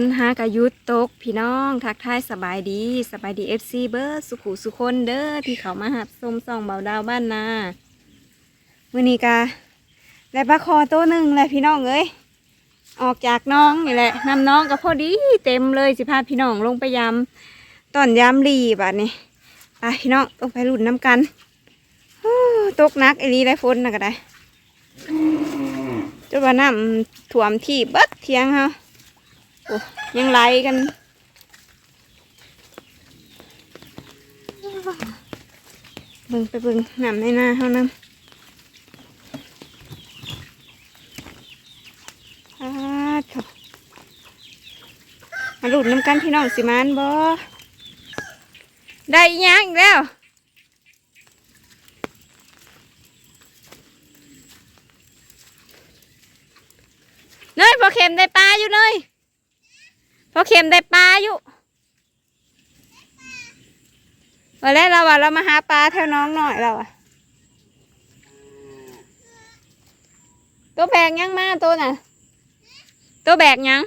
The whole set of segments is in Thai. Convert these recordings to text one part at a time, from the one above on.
นหากายุดตกพี่น้องทักทายสบายดีสบายดีเอฟซีเบอร์สุขุสุคนเด้อที่เขามาหับส้มส่องเบาดาวบ้านนามื่อนี้กาได้ปลาคอตัวหนึ่งเลยพี่น้องเอ้ยออกจากน้องนี่แหละนำน้องก็พอดีเต็มเลยสิพาพี่น้องลงไปยำตอนยำรีบัดนี้ไปพี่น้องต้องไปรุ่นน้ำกันฮู้ตกหนักไอ้ลีได้ฝนนะก็ได้จนว่าน้ำท่วมที่เบิดเทียงเฮา โอ้ยังไล่กัน เบิ่งไปเบิ่งน้ำในนาเท่านั้นอาเถอะมาหลุดน้ำกันพี่น้องสิมานบ่ได้ยังแล้วเนยพอเข็มได้ปลาอยู่เนย พอเข็มได้ปลาอยู่วันแรกเราว่าเรามาหาปลาแถวน้องหน่อยเราอะตัวแบกยังมาตัวน่ะ ตัวแบกยัง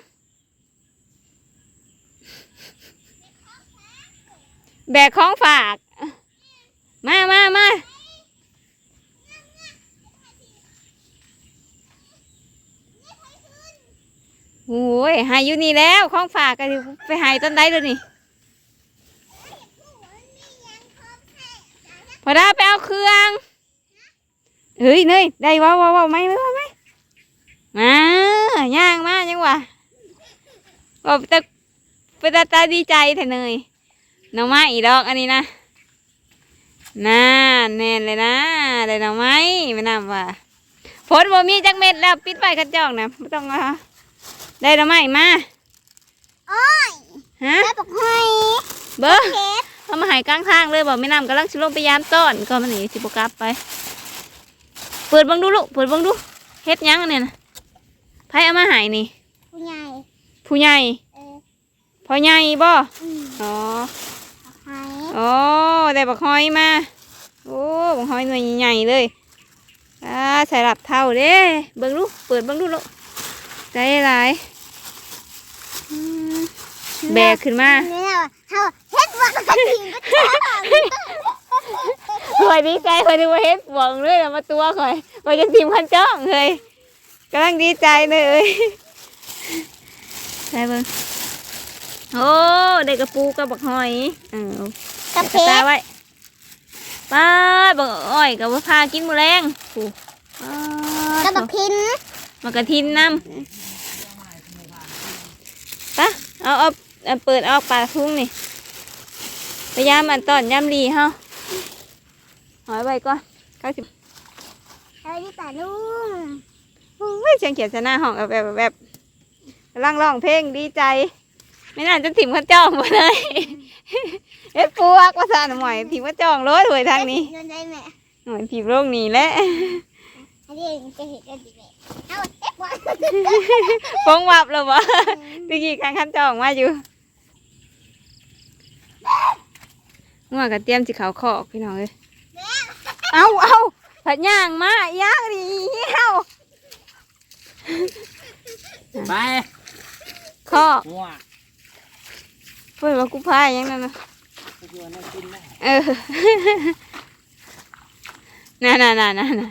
แบกของฝาก มามามา โอ้ยหายอยู่นี่แล้วของฝากกันไปหายต้นได้เลยนี่พอได้ไปเอาเครื่องเฮ้ยเนยได้ว้าวว้าวว้าวไม่ไม่ไม่ไม่มาย่างมายังวะว่าแต่เป็นตาตาดีใจแท้เนยน้องไม้อีดอกอันนี้นะน่าแน่นเลยนะได้หน้องไม้ไม่นำว่าฝนบ่มีจักเม็ดแล้วปิดไว้กระจอกนะไม่ต้องเอา ได้หน้องไม้มาโอ้ยฮะแล้วบอกให้เบิ้งเฮ็ดเอามาใหายกลางทางเลยบอกไม่นำกำลังชิลงไปยามต้อนก็มันหนีสิบกลับไป เปิดเบังดูลูกเปิดเบังดูเฮ็ดหยังอันเนี่ยนะไผเอามาใหายนี่ ผู้ใหญ่ผู้ใหญ่เออพ่อใหญ่บ่อืมอ๋อบอกให้อ๋อได้บักหอยมา โอ้บักหอยหน่วยใหญ่ๆเลยอ่าใส่หลับเท่าเด้เบิ่งดูเปิดเบิ่งดูลูก ได้หลายอืมแบกขึ้นมานี่นะเฮาเฮ็ดว่ากระถิ่นก็จ้าคอยดีใจคอยดูว่าเฮ็ดหวงเลยนะมาตัวคอยคอยจะทีมขันจ้องเลยกำลังดีใจเลยเอ้ยใช่เบิ่งโอ้ได้กระปูกับบักหอยเออกระกเพระาตาไว้ป้าดบักอ้อยกับว่าพากินมื้อแรงปูป้าดกระบอกพินมากระทินน้ำปะ เอาเอาเอาเปิดออกปลาทุ่งนี่พยายามอันตอนย่ำรีเฮาหอยไว้ก่อนเก้าสิบเฮ้ยนี่ตาลุงโอ้ยเสียงเขียนชนะห้องแบบแบบแบบกำลังร้องเพลงดีใจ ไม่น่าจะถิ่มข้าจ้องมาเลยเอ็ดปวกว่าซานหมอยถิ่มข้าจ้องรถถวยทางนี้เงินได้ไหมหน่อยถิ่มโลกนี้แหละอันนี้จะเห็นได้ดีไหม เอาเฮ็ดว่าฟงวับแล้ววะตะกี้ข้างข้าจ้องมาอยู่งัวกับเตรียมสิเขาคอกพี่น้องเลยเอาเอาผัดย่างมาย่างดีเอ้าไปคอกหัวเพื่อนว่ากูพายยังนั่นนะไปชวนให้กินนะเออน่าน่าน่าน่าน่า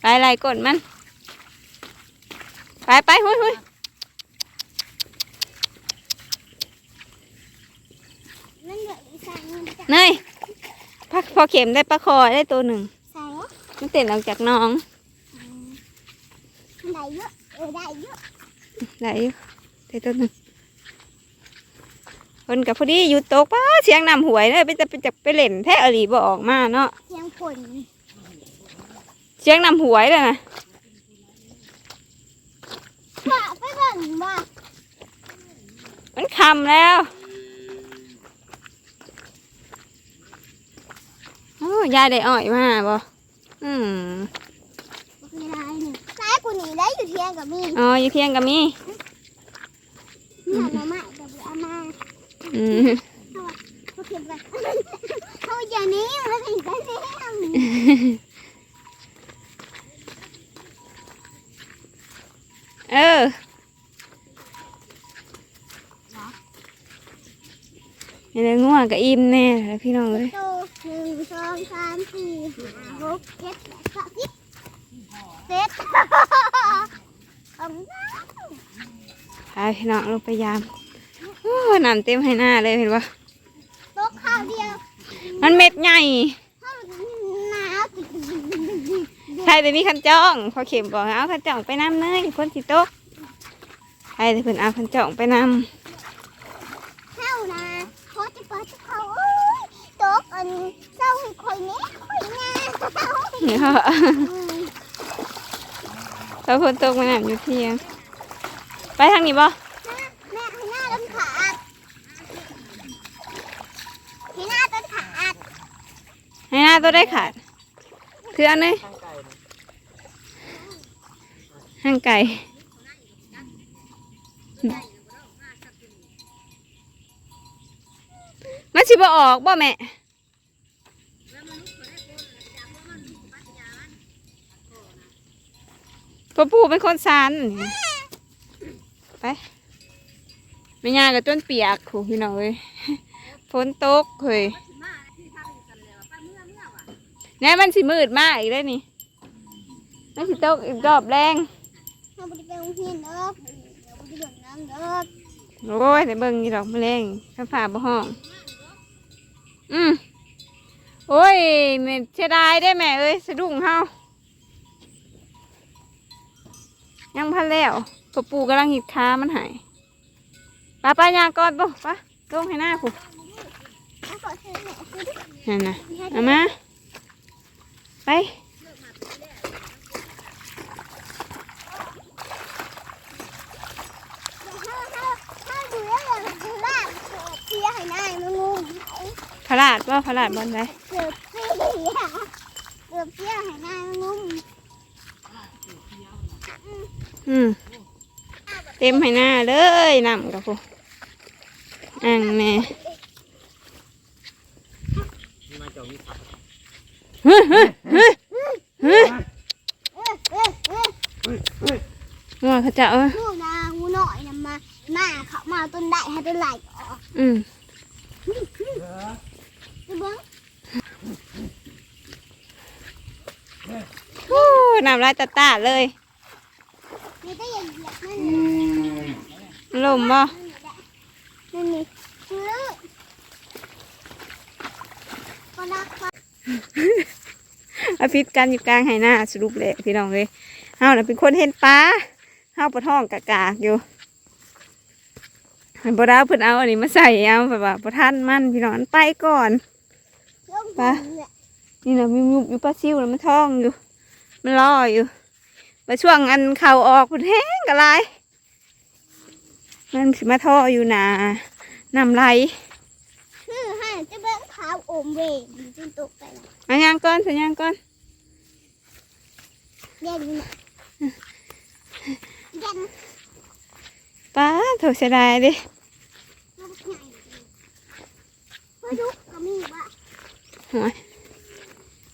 ไปไล่กดมัน ไปไปหุยหุยมันเหลืออีกสามเงินจ้ะเนยพักพอเข็มได้ปลาคอได้ตัวหนึ่งใส่มันเต้นออกจากหน้องมันได้เยอะเออได้เยอะได้อยู่ได้ตัวหนึ่ง คนกับพอดีหยุดตกป้าเสียงนำหวยเลยไปจะไปจับไปเล่นแท้อรีบออกมาเนาะเสียงฝนเสียงนำหวยเลยนะว่าไปเบิ่งว่ามันคำแล้วโอ้ยายได้อ้อยมาบ่อืมเวลาหนึ่งซ้ายกูหนีได้อยู่เที่ยงกับมีอ๋ออยู่เที่ยงก็มีหามาใหม่กับเอามา เออย่งนี้เป็นองง่วงก็อิ่มแน่แล้วพี่น้องเลยหนึ่งสองสามสี่หกเจ็ดแปดคิบเจ็ดพาพี่น้องลงไปยาม น้ำเต็มให้หน้าเลยเห็นปะโต๊ะข้าวเดียว มันเม็ดใหญ่ข้าวหนาวติดใช่แต่มีคันจ้องพอเข็มบอกให้เอาคันจ้องไปน้ำเนยพ้นสิโต๊ะใช่แต่เพิ่นเอาคันจ้องไปนำข้าวนะพอจะเปิดเขาโอ้ยโต๊ะอันเศร้าให้คอยเนี้ยคอยงาเนี่ยเขาเขาพ้นตกมาน้ำอยู่เที่ยงไปทางนี้บ่ แม่ให้หน้าต้นขาดให้หน้าต้นขาด ให้หน้า ตัวได้ขาดคืออันนี้ข้างไก่นห้างไก่มันสิบ่ออกบ่แม่พ่อปู่เป็นคนสานไปไม่ยากกับต้นเปียกถูกพี่น้องเอ้ยฝนตกเฮ้ย แน่มันสิมืดมากอีกแล้วนี่มันสิตกอีกรอบแรงเราไม่ได้ไปโรงเรียนเด้อเราไม่ได้เดินน้ำเด้อโอ้ยแต่เบิ่งนี่ดอกแมลงข้าฝาบ่ห้อง อืมโอ้ยแม่เสียดายได้แม่เอ้ยสะดุ้งเฮายังพันแล้วปะปูกำลังหิดค้ามันหายปลาปลายางก่อนปุ๊ปะลงให้หน้าผูเอาขอซื้อหน่อยซื้อดินั่นนะเอามา ไปถ้าถ้าถ้าดูแล้วอย่างคือยให้ามันงงพระราดว่าพระราดบอลไดเกือบเสียเกือบเสียให้นายมันงงอืมเต็มให้หน้าเลยนำกับผูอ่างแม่ เงี้ยเฮ้ยเฮ้ยเฮ้ยเออเออเออเฮ้ยเฮ้ยว่าเขาจะเอาลูนางูหน่อยนะมาหน้าเขามาต้นได้ให้ต้นไหลออกอืมเออดูเบิ้งโอ้น้ำลายตาตาเลยนี่ก็ยังเหยียบนั่นลมบ่นั่นนี่ซื้อก็นักมา อาพิษกันอยู่กลางไหหน้าสรุปเลยพี่น้องเลยเฮาน่ะเป็นคนเห็นปลาเฮาปะท้องกะกากอยู่ให้บ่ดาวเพิ่นเอาอันนี้มาใส่เอาแบบว่าบ่ทันมันพี่น้องไปก่อนลงปะนี่นะมีมุบอยู่ปลาซิวน่ะมันท้องอยู่ มันรออยู่ไปช่วงอันเข่าออกเพิ่นแห้งกะลายมันสิมาท่ออยู่นาน้ำไหล ซื้อให้จะเบิ้งขาวอมเวงจนตกไปแล้วเอันยังก่อนสัญญางก่อนเย็นนี่เย็นป้าโถเสียดายเดิลูกใหญ่พอดุกก็มีว่าหัว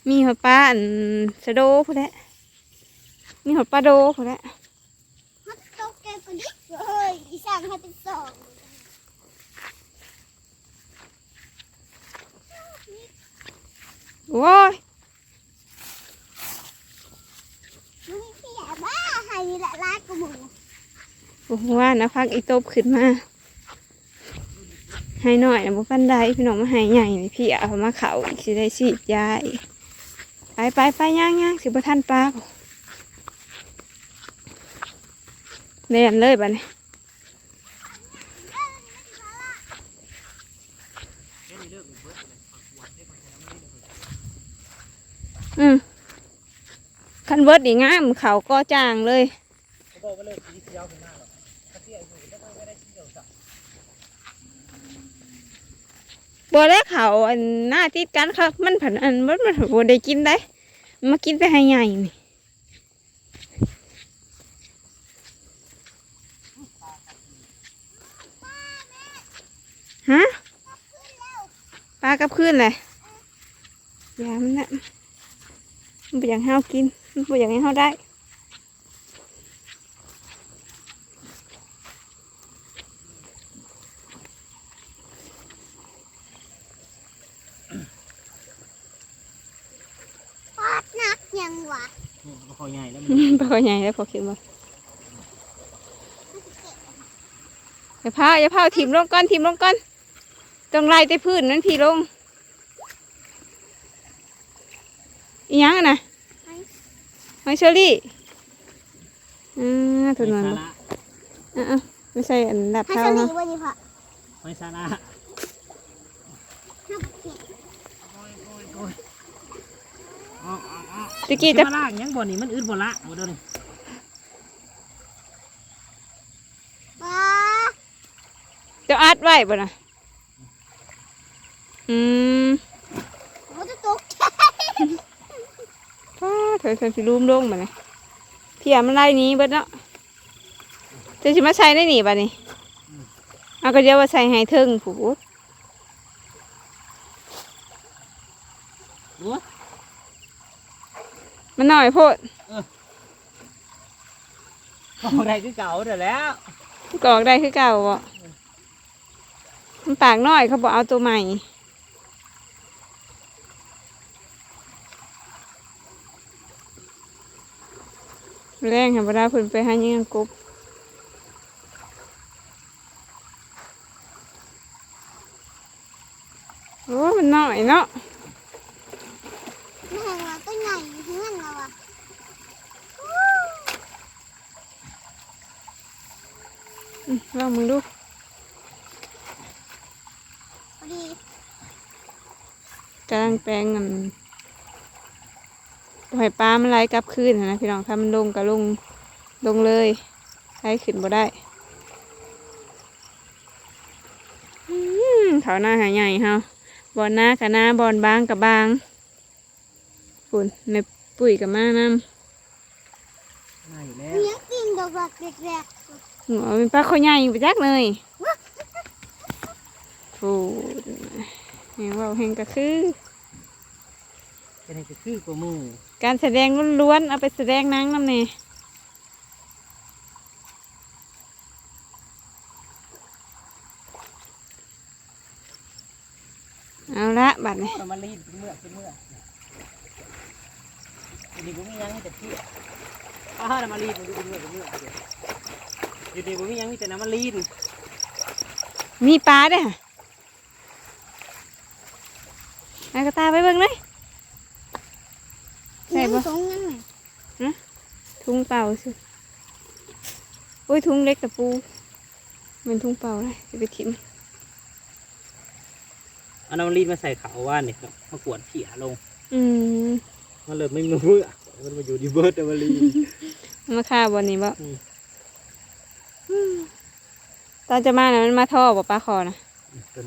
มีหัวปลาอันสะโดพูดแหละมีหัวปลาโดพูดแหละฮัตโตเกก็ดิกเฮ้ยอีสานให้เป็นสอง โอ้ยมึงเสียบ้าให้ละลายกูมึงโอ้โหว่านะพักอีตบขึ้นมาให้หน่อยนะบุปันไดพี่น้องมาให้ใหญ่นี่พี่เอามาเขาอีกสิได้ฉีดยาอีกไปไปไปย่างย่างสิบทันปลาบ่เรียนเลยบ้านี้ อืมคันเวิร์ดดีงามเขาก็จางเลยบอกว่าเลิกสีเขียวขึ้นหน้าหรอกถ้าเตี้ยอยู่แล้วก็ได้เขียวสักบัวแรกเขาอันหน้าติดกันครับ มันผันอันมันมันบัวได้กินได้ มากินแต่ให้ใหญ่นี่ กับขึ้นเลยย่ามันนะมันเป็นอย่างห้ากินมันเป็นอย่างให้ห้าได้ยังวะพอใหญ่แล้วพอใหญ่แล้วพอคิดว่าอย่าพาอย่าพาถิ่มลงก้อนถิ่มลงก้อน ต้องไล่แต่พื้นนั้นพี่ลงอีหยังอะนะหอยเชอรี่อ่าถนนหอยบ่สาระอะๆไม่ใช่อันดับให้เท้าสลีเนาะวันนี้พอหอยสาระห้าเจ็ดอ๋ออ๋ออ๋อตะกี้จะมาล่างยังบ่นี่มันอึดบ่ละบ่เด้อนี่ปลาจะอัดไว้บ่นะ อืมเขาจะตกป้าเถอยสันสิรูมลงมาเลยเพียมันไล่หนี้เบิดเนาะจะสิมาใช้ได้หนีบ่นี่เอาก็เดี๋ยวว่าใส่ให้เทิงผูโอ้มันหน่อยโพดเอาได้คือเก่าเด้อแล้วกอกได้คือเก่าบ่มันปากน้อยเขาบอกเอาตัวใหม่ แรงค่ะเวลาเพิ่นไปหายิงกบโอ้มันน้อยเนาะไม่เห็นว่าตัวใหญ่เพื่อนเราอะอืมลองมึงดูพอดีกำลังแปลงเงิน ปล่อยปลามันไหลกลับคืนหั้นนะพี่น้องถ้ามันลงก็ลงลงเลยใช้ขึ้นบ่ได้อืมเขาหน้าหาใหญ่เฮาบอนหน้ากับหน้าบอนบางกับบางฝุ่นในปุ๋ยกับมานมาอยู่แล้วเลี้ยงกินดอกแบบแรกำหัวเป็นปลาเขาใหญ่ไปจักเลยฟูแหงเว่าแหงก็คือจะได้คือคือกว่าหมู่ การแสดงล้วนๆเอาไปแสดงหนังน้ำเน่เอาละบัดนี้เรามารีดเป็นเมื่อเป็นเมื่อดีบ่มีหยังมีแต่เที่ยวอ้าวเรามารีดมันดูเป็นเมื่อเป็นเมื่ออยู่ดีบ่มีหยังมีแต่น้ำมันรีดมีปลาด้วยค่ะเอากระตาไปเบิ่งเลย ๆใส่เลี้ยงปะสองยังไงทุ่งเป่าสิโอ้ยทุ่งเล็กแต่ปูเป็นทุ่งเป่าเลยจะไปทิ้มเอาน้ำมันรีดมาใส่ขาวว่านนี่ครับมากวดเขี่ยลง อืมมันเลยไม่มีเมื่อมันมาอยู่ดีเบิร์ดน้ำมันรีดเอามาฆ่าบนนี้บ่อืมอืมตอนจะมาน่ะมันมาท่อบ่ปลาคอนะต้น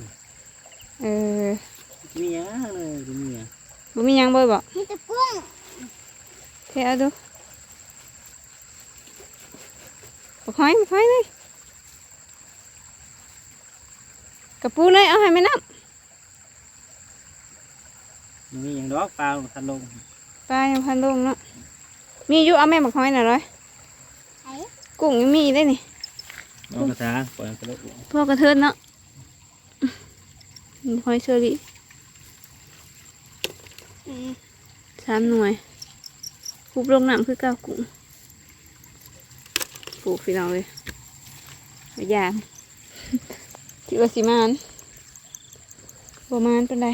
เออมีหยังเลยมีหยังบ่มีหยังบ่บ่มีแต่กุ้ง เทเอาดูบักหอยบักหอยเลยกระปูเลยเอาให้แม่น้มีหยังดอกปลาทันลงำปลายังพันลงเนาะมีอยู่เอาแม่บักหอยหน่อยร้อยไอ้กุ้งยังมีได้นี่น้องกระซาปล่อยมันไปเลยพวกกระเทินเนาะหอยเชอรี่อืมสามหน่วย คุบลงน้ำคือเก้ากุ้งปลูกพี่น้องเลยไม่ยากคิดว่าสิมานประมาณเป็นไร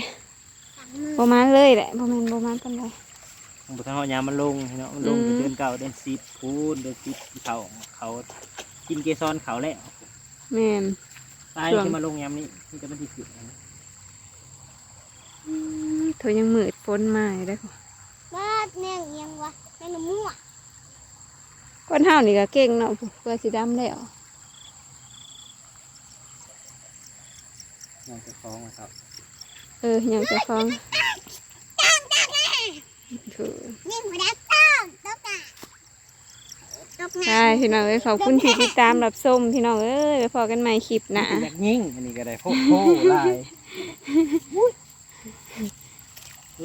ตักมือประมาณเลยแหละประมาณประมาณเป็นไรของบุตรหอยามันลงเนาะมันลงอืมเดือนเก่าเดือนสิบพูนเดือนสิบเขาเขากินเกสรเขาแล้วแม่นตายช่วงที่มาลงยามนี้นี่จะมันที่สิบเธอยังมืดฝนมาอยู่ได้อบ้าแม่งเอียงวะ แม่งมั่วก้อนเท่านี่ก็เก่งเนาะเพื่อสีดำแล้วยังจะฟ้องนะครับ เออยังจะฟังถูกนี่หัวดักต้องตกอะตกใช่น้ำพี่น้องเอ้ยขอบคุณที่ติดตามรับชมพี่น้องเอ้ยไปพอกันใหม่คลิปหนะอยากยิงอันนี้ก็ได้โคตรโคตรลาย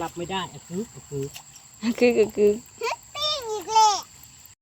รับไม่ได้อะคือคือ คือคือคือ